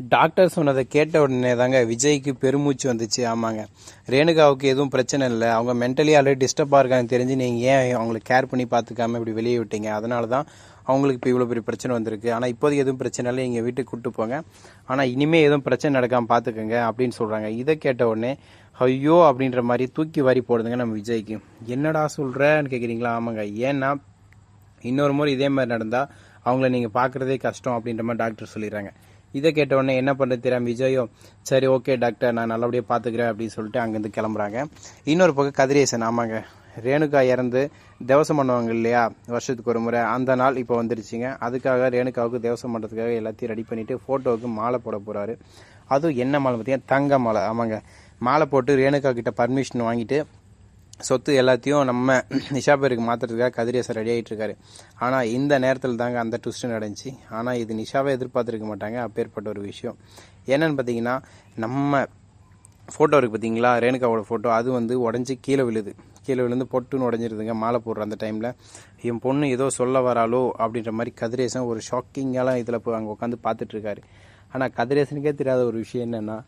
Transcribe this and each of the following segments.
Doctor சொன்னதை கேட்ட உடனே தாங்க விஜய்க்கு பெருமூச்சு வந்துச்சு. ஆமாங்க. ரேணுகாவுக்கு எதுவும் பிரச்சனை இல்லை. அவங்க மென்டலி ஆல்ரெடி டிஸ்டர்பாக இருக்காங்க தெரிஞ்சு நீங்கள் ஏன் அவங்களை கேர் பண்ணி பார்த்துக்காம இப்படி வெளியே விட்டீங்க? அதனால தான் அவங்களுக்கு இப்போ இவ்வளோ பெரிய பிரச்சனை வந்திருக்கு. ஆனால் இப்போதைக்கு எதுவும் பிரச்சனை இல்லை. எங்கள் வீட்டுக்கு கூப்பிட்டு போங்க. ஆனால் இனிமேல் எதுவும் பிரச்சனை நடக்காமல் பார்த்துக்கோங்க அப்படின்னு சொல்கிறாங்க இதை கேட்ட உடனே ஐயோ! அப்படின்ற மாதிரி தூக்கி வாரி போடுதுங்க நம்ம விஜய்க்கு. என்னடா சொல்கிறேன்னு கேட்குறீங்களா ஆமாங்க. ஏன்னா இன்னொரு முறை இதே மாதிரி நடந்தால் அவங்கள நீங்கள் பார்க்குறதே கஷ்டம் அப்படின்ற மாதிரி டாக்டர் சொல்லிடுறாங்க. இதை கேட்ட உடனே என்ன பண்ணுறது தெரியாம விஜயோ சரி ஓகே டாக்டர் நான் நல்லபடியாக பார்த்துக்கிறேன் அப்படின்னு சொல்லிட்டு அங்கேருந்து கிளம்புறாங்க. இன்னொரு பக்கம் கதிரேசன் ஆமாங்க. ரேணுகா இறந்து தேவசம் பண்ணுவாங்க இல்லையா? வருஷத்துக்கு ஒரு முறை. அந்த நாள் இப்போ வந்துருச்சுங்க. அதுக்காக ரேணுகாவுக்கு தேவசம் பண்ணுறதுக்காக எல்லாத்தையும் ரெடி பண்ணிவிட்டு ஃபோட்டோவுக்கு மாலை போட போகிறாரு அதுவும் என்ன மாலை பார்த்தீங்கன்னா தங்க மாலை. ஆமாங்க. மாலை போட்டு ரேணுகா கிட்ட பர்மிஷன் வாங்கிட்டு சொத்து எல்லாத்தையும் நம்ம நிஷா பேருக்கு மாற்றுறதுக்காக கதிரேசன் ரெடி ஆகிட்டு இருக்காரு. ஆனால் இந்த நேரத்தில் தாங்க அந்த ட்விஸ்ட்டு நடந்துச்சு. ஆனால் இது நிஷாவை எதிர்பார்த்துருக்க மாட்டாங்க. அப்பேற்பட்ட ஒரு விஷயம். என்னன்னு பார்த்தீங்கன்னா நம்ம ஃபோட்டோ இருக்குது பார்த்தீங்களா ரேணுகாவோட ஃபோட்டோ அது வந்து உடஞ்சி கீழே விழுது. கீழே விழுந்து பொட்டுன்னு உடஞ்சிருதுங்க. மாலை போடுற அந்த டைமில் என் பொண்ணு ஏதோ சொல்ல வராளோ அப்படின்ற மாதிரி கதிரேசன் ஒரு ஷாக்கிங்காலாம் இதில் போய் அங்கே உட்காந்து பார்த்துட்ருக்காரு ஆனால் கதிரேசனுக்கே தெரியாத ஒரு விஷயம் என்னென்னா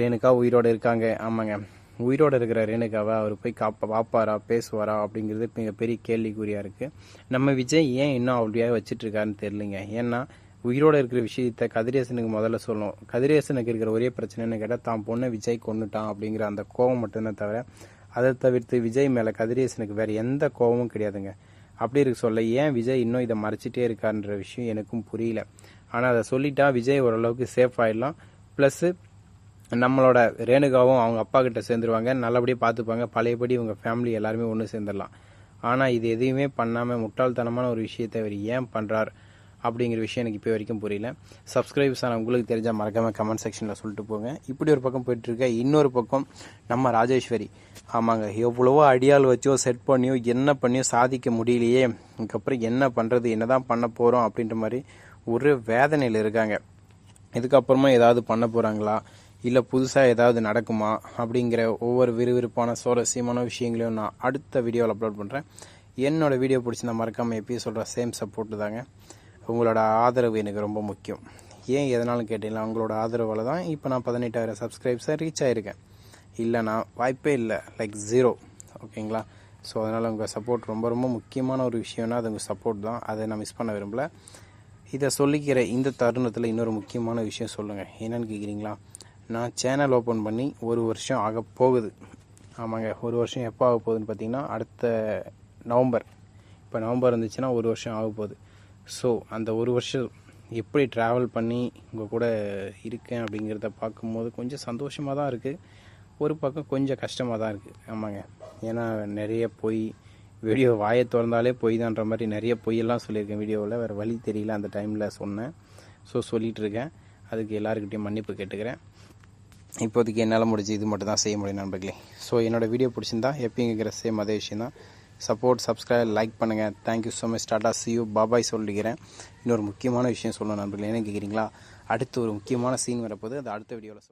ரேணுகா உயிரோடு இருக்காங்க. ஆமாங்க. உயிரோடு இருக்கிற ரேணுகாவை அவர் போய் காப்பா பார்ப்பாரா பேசுவாரா அப்படிங்கிறது மிக பெரிய கேள்விக்குறியாக இருக்குது நம்ம விஜய் ஏன் இன்னும் அப்படியே வச்சிட்டு தெரிலிங்க ஏன்னா உயிரோடு இருக்கிற விஷயத்த கதிரேசனுக்கு முதல்ல சொல்லணும். கதிரேசனுக்கு இருக்கிற ஒரே பிரச்சனைன்னு கேட்டால் தான் பொண்ணை விஜய் கொண்டுட்டான் அப்படிங்கிற அந்த கோவம் மட்டும்தான் தவிர அதை தவிர்த்து விஜய் மேலே கதிரேசனுக்கு வேறு எந்த கோவமும் கிடையாதுங்க. அப்படி இருக்க சொல்ல ஏன் விஜய் இன்னும் இதை மறைச்சிட்டே இருக்காருன்ற விஷயம் எனக்கும் புரியல. ஆனால் அதை சொல்லிட்டா விஜய் ஓரளவுக்கு சேஃப் ஆயிடலாம். ப்ளஸ்ஸு நம்மளோட ரேணுகாவும் அவங்க அப்பா கிட்ட சேர்ந்துருவாங்க. நல்லபடியாக பார்த்துப்பாங்க பழையபடி இவங்க ஃபேமிலி எல்லாருமே ஒன்று சேர்ந்துடலாம். ஆனால் இது எதையுமே பண்ணாமல் முட்டாள்தனமான ஒரு விஷயத்தை அவர் ஏன் பண்ணுறார் அப்படிங்கிற விஷயம் எனக்கு இப்போ வரைக்கும் புரியல. சப்ஸ்கிரைபர்ஸ் ஆனால் உங்களுக்கு தெரிஞ்சால் மறக்காமல் கமெண்ட் செக்ஷனில் சொல்லிட்டு போங்க. இப்படி ஒரு பக்கம் போயிட்டுருக்க இன்னொரு பக்கம் நம்ம ராஜேஸ்வரி. ஆமாங்க எவ்வளவோ அடியாள் வச்சோ செட் பண்ணியோ என்ன பண்ணியோ சாதிக்க முடியலையே. இதுக்கப்புறம் என்ன பண்ணுறது என்ன தான் பண்ண போகிறோம் அப்படின்ற மாதிரி ஒரு வேதனையில் இருக்காங்க. இதுக்கப்புறமா ஏதாவது பண்ண போகிறாங்களா இல்லை புதுசாக ஏதாவது நடக்குமா அப்படிங்கிற ஒவ்வொரு விறுவிறுப்பான சுவாரஸ்யமான விஷயங்களையும் நான் அடுத்த வீடியோவில் அப்லோட் பண்ணுறேன் என்னோட வீடியோ பிடிச்சிருந்தா மறக்காமல் எப்பயும் சொல்கிற சேம் சப்போர்ட்டு தாங்க. உங்களோட ஆதரவு எனக்கு ரொம்ப முக்கியம். ஏன் எதனாலும் கேட்டீங்களா? உங்களோட ஆதரவால் தான் இப்போ நான் பதினெட்டாயிரம் சப்ஸ்கிரைப்ஸாக ரீச் ஆகிருக்கேன் இல்லைனா வாய்ப்பே இல்லை. லைக் ஜீரோ ஓகேங்களா ஸோ அதனால் உங்கள் சப்போர்ட் ரொம்ப ரொம்ப முக்கியமான ஒரு விஷயம்னா அது உங்கள் சப்போர்ட் தான். அதை நான் மிஸ் பண்ண விரும்பல. இதை சொல்லிக்கிற இந்த தருணத்தில் இன்னொரு முக்கியமான விஷயம் சொல்லுங்கள் என்னென்னு கேட்குறீங்களா நான் சேனல் ஓப்பன் பண்ணி ஒரு வருஷம் ஆக போகுது. ஆமாங்க ஒரு வருஷம் எப்போ ஆக போகுதுன்னு பார்த்தீங்கன்னா அடுத்த நவம்பர். இப்போ நவம்பர் இருந்துச்சுன்னா ஒரு வருஷம் ஆக போகுது. ஸோ அந்த ஒரு வருஷம் எப்படி ட்ராவல் பண்ணி உங்கள் கூட இருக்கேன் அப்படிங்கிறத பார்க்கும்போது கொஞ்சம் சந்தோஷமாக தான் இருக்குது ஒரு பக்கம் கொஞ்சம் கஷ்டமாக தான் இருக்குது ஆமாங்க. ஏன்னா நிறைய பொய் வீடியோ வாயை திறந்தாலே பொய் தான்ற மாதிரி நிறைய பொய்யெல்லாம் சொல்லியிருக்கேன் வீடியோவில். வேறு வழி தெரியல அந்த டைமில் சொன்னேன். ஸோ சொல்லிகிட்ருக்கேன் அதுக்கு எல்லாருக்கிட்டையும் மன்னிப்பு கேட்டுக்கிறேன். இப்போதைக்கு என்னால் முடிஞ்சு இது மட்டும் தான் செய்ய முடியும் நண்பர்களே. ஸோ என்னோடய வீடியோ பிடிச்சிருந்தா எப்பயும் சேம் அதே விஷயம் தான் சப்போர்ட் சப்ஸ்கிரைப் லைக் பண்ணுங்கள் thank you so much tata see you bye bye சொல்லிக்கிறேன். இன்னொரு முக்கியமான விஷயம் சொல்லணும் நண்பர்களே. என்ன கேட்குறீங்களா அடுத்து ஒரு முக்கியமான சீன் வரப்போது அது அடுத்த வீடியோவில் சொல்லுங்கள்